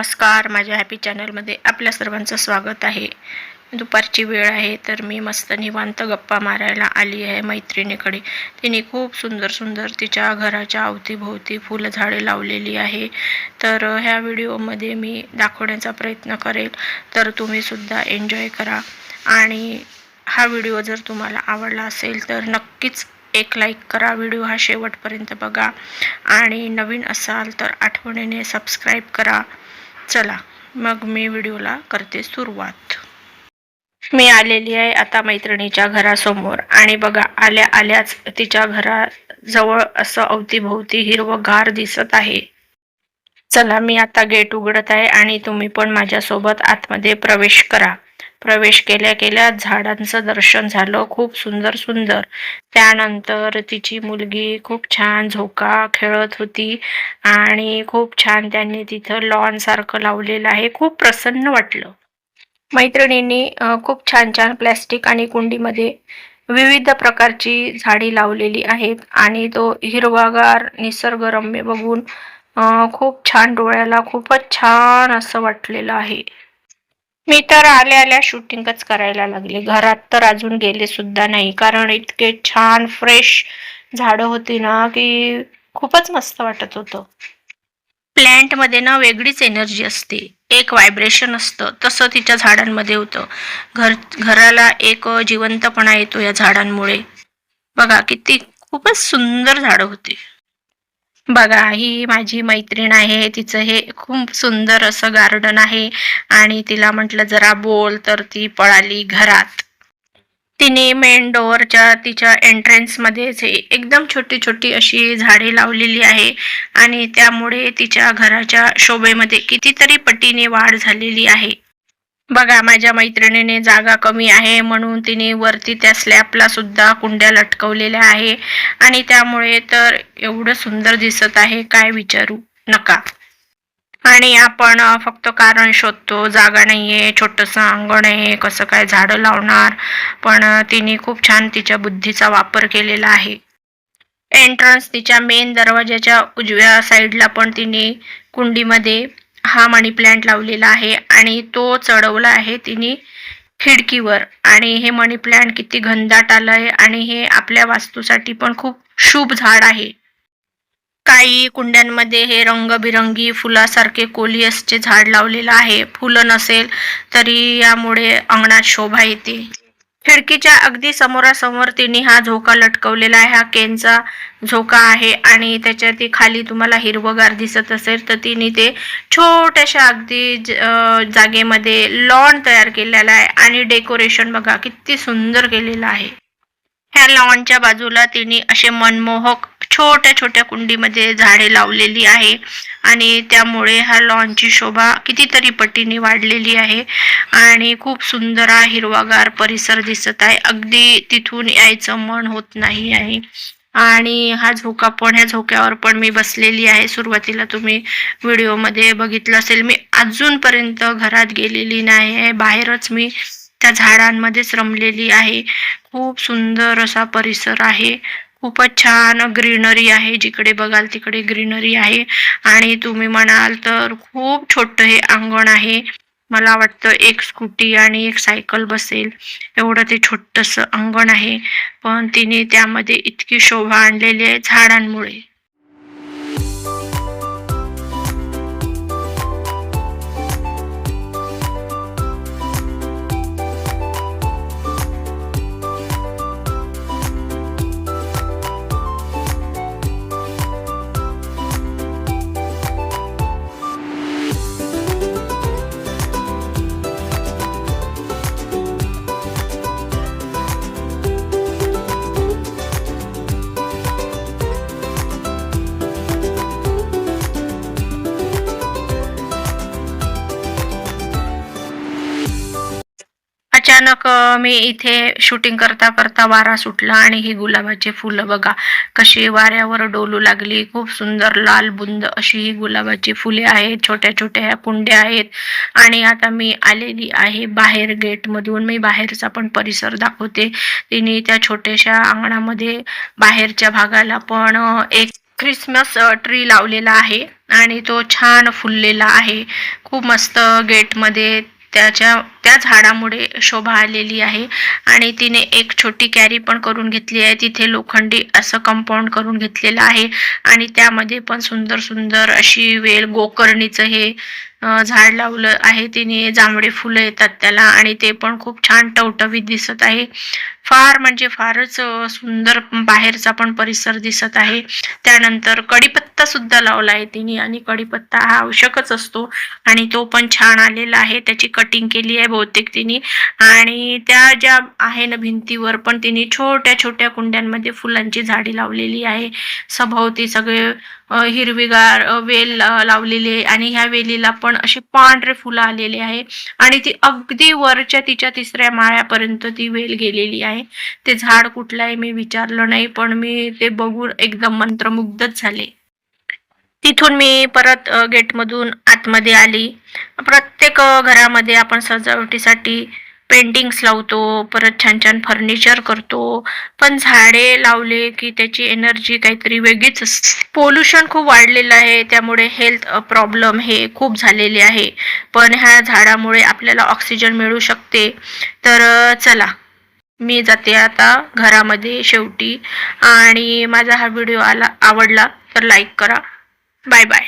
नमस्कार माझ्या हॅपी चॅनलमध्ये आपल्या सर्वांचं स्वागत आहे. दुपारची वेळ आहे तर मी मस्त निवांत गप्पा मारायला आली आहे मैत्रिणीकडे. तिने खूप सुंदर सुंदर तिच्या घराच्या अवतीभोवती फुलझाडे लावलेली आहे. तर ह्या व्हिडिओमध्ये मी दाखवण्याचा प्रयत्न करेल तर तुम्ही सुद्धा एन्जॉय करा. आणि हा व्हिडिओ जर तुम्हाला आवडला असेल तर नक्कीच एक लाईक करा. व्हिडिओ हा शेवटपर्यंत बघा. आणि नवीन असाल तर आठवणीने सबस्क्राईब करा. चला मग मी व्हिडिओला करते सुरुवात. मी आलेली आहे आता मैत्रिणीच्या घरासमोर आणि बघा आल्या आल्याच तिच्या घराजवळ असं अवतीभोवती हिरवगार दिसत आहे. चला मी आता गेट उघडत आहे आणि तुम्ही पण माझ्यासोबत आतमध्ये प्रवेश करा. प्रवेश केल्या केल्या झाडांचं दर्शन झालं. खूप सुंदर सुंदर. त्यानंतर तिची मुलगी खूप छान झोका खेळत होती आणि खूप छान त्यांनी तिथं लॉन सारखं लावलेलं आहे. खूप प्रसन्न वाटलं. मैत्रिणींनी खूप छान छान प्लॅस्टिक आणि कुंडीमध्ये विविध प्रकारची झाडी लावलेली आहेत आणि तो हिरवागार निसर्गरम्य बघून खूप छान डोळ्याला खूपच छान असं वाटलेलं आहे. मी तर आल्या आल्या शूटिंगच करायला लागले. घरात तर अजून गेले सुद्धा नाही. कारण इतके छान फ्रेश झाडं होती ना की खूपच मस्त वाटत होतं. प्लॅन्टमध्ये ना वेगळीच एनर्जी असते. एक व्हायब्रेशन असतं. तसं तिच्या झाडांमध्ये होतं. घर घराला एक जिवंतपणा येतो या झाडांमुळे. बघा किती खूपच सुंदर झाडं होती. बघा ही माझी मैत्रीण आहे तिचं हे खूप सुंदर असं गार्डन आहे आणि तिला म्हटलं जरा बोल तर ती पळाली घरात. तिने मेन डोअरच्या तिच्या एंट्रन्स मध्येच हे एकदम छोटी छोटी अशी झाडे लावलेली आहे आणि त्यामुळे तिच्या घराच्या शोभेमध्ये कितीतरी पटीने वाढ झालेली आहे. बघा माझ्या मैत्रिणीने जागा कमी आहे म्हणून तिने वरती त्या स्लॅबला सुद्धा कुंड्या लटकवलेल्या आहे. आणि त्यामुळे तर एवढं सुंदर दिसत आहे काय विचारू? नका. आणि आपण फक्त कारण शोधतो जागा नाहीये छोटंसं अंगण आहे कसं काय झाडं लावणार? पण तिने खूप छान तिच्या बुद्धीचा वापर केलेला आहे. एंट्रन्स तिच्या मेन दरवाजाच्या उजव्या साईडला पण तिने कुंडीमध्ये हा मनी प्लांट लावलेला आहे आणि तो चढवला आहे तिने खिडकीवर. आणि हे मनी प्लांट किती घनदाट आलंय आणि हे आपल्या वास्तूसाठी पण खूप शुभ झाड आहे. काही कुंड्यांमध्ये हे रंगबिरंगी फुलासारखे कोलियसचे झाड लावलेलं आहे. फुलं नसेल तरी यामुळे अंगणात शोभा येते. खिडकीच्या अगदी समोरासमोर तिने हा झोका लटकवलेला आहे. हा केनचा झोका आहे आणि त्याच्या ती खाली तुम्हाला हिरवगार दिसत असेल तर तिने ते छोट्याशा अगदी जागेमध्ये लॉन तयार केलेला आहे आणि डेकोरेशन बघा किती सुंदर केलेलं आहे. ह्या लॉनच्या बाजूला तिने असे मनमोहक छोट्या छोट्या कुंडीमध्ये झाडे लावलेली आहे आणि त्यामुळे ह्या लॉनची शोभा कितीतरी पटीने वाढलेली आहे आणि खूप सुंदर हा हिरवागार परिसर दिसत आहे. अगदी तिथून यायचं मन होत नाही आहे. आणि हा झोका पण ह्या झोक्यावर पण मी बसलेली आहे. सुरुवातीला तुम्ही व्हिडिओमध्ये बघितलं असेल. मी अजूनपर्यंत घरात गेलेली नाही आहे. बाहेरच मी त्या झाडांमध्येच रमलेली आहे. खूप सुंदर असा परिसर आहे. खूपच छान ग्रीनरी आहे. जिकडे बघाल तिकडे ग्रीनरी आहे. आणि तुम्ही म्हणाल तर खूप छोटं हे अंगण आहे. मला वाटतं एक स्कूटी आणि एक सायकल बसेल. एवढं ते छोटंसं अंगण आहे. पण तिने त्यामध्ये इतकी शोभा आणलेली आहे झाडांमुळे. अचानक मी इथे शूटिंग करता करता वारा सुटला आणि ही गुलाबाची फुलं बघा कशी वाऱ्यावर डोलू लागली. खूप सुंदर लाल बुंद अशी ही गुलाबाची फुले आहेत छोट्या छोट्या ह्या कुंड्या आहेत. आणि आता मी आलेली आहे बाहेर गेटमधून मी बाहेरचा पण परिसर दाखवते. तिने त्या छोट्याशा अंगणामध्ये बाहेरच्या भागाला पण एक ख्रिसमस ट्री लावलेला आहे आणि तो छान फुललेला आहे. खूप मस्त गेटमध्ये त्याच्या त्या झाडामुळे शोभा आलेली आहे. आणि तिने एक छोटी कॅरी पण करून घेतली आहे. तिथे लोखंडी असं कंपाऊंड करून घेतलेलं आहे. आणि त्यामध्ये पण सुंदर सुंदर अशी वेल गोकर्णीचं हे झाड लावलं आहे. तिने जांभळे फुलं येतात त्याला आणि ते पण खूप छान टवटवीत दिसत आहे. फार म्हणजे फारच सुंदर बाहेरचा पण परिसर दिसत आहे. त्यानंतर कडीपत्ता सुद्धा लावला आहे तिने आणि कढीपत्ता हा आवश्यकच असतो. आणि तो पण छान आलेला आहे. त्याची कटिंग केली आहे. बहुतेक तिने. आणि त्या ज्या आहे ना भिंतीवर पण तिने छोट्या छोट्या कुंड्यांमध्ये फुलांची झाडी लावलेली आहे. सभोवती सगळे हिरवीगार वेल लावलेले लावलेली आहे. आणि ह्या वेलीला पण असे पांढरे फुलं आलेले आहे. आणि ती अगदी वरच्या तिच्या तिसऱ्या माळ्यापर्यंत ती वेल गेलेली आहे. ते झाड कुठलं आहे मी विचारलं नाही पण मी ते बघून एकदम मंत्रमुग्धच झाले. तिथून मी परत गेटमधून आतमध्ये आली. प्रत्येक घरामध्ये आपण सजावटीसाठी पेंटिंग्स लावतो परत छान छान फर्निचर करतो. पण झाडे लावले की त्याची एनर्जी काहीतरी वेगळीच असते. पोल्युशन खूप वाढलेलं आहे त्यामुळे हेल्थ प्रॉब्लेम हे खूप झालेले आहे. पण ह्या झाडामुळे आपल्याला ऑक्सिजन मिळू शकते. तर चला मी जाते आता घरामध्ये शेवटी. आणि माझा हा व्हिडिओ आला आवडला तर लाईक करा. Bye bye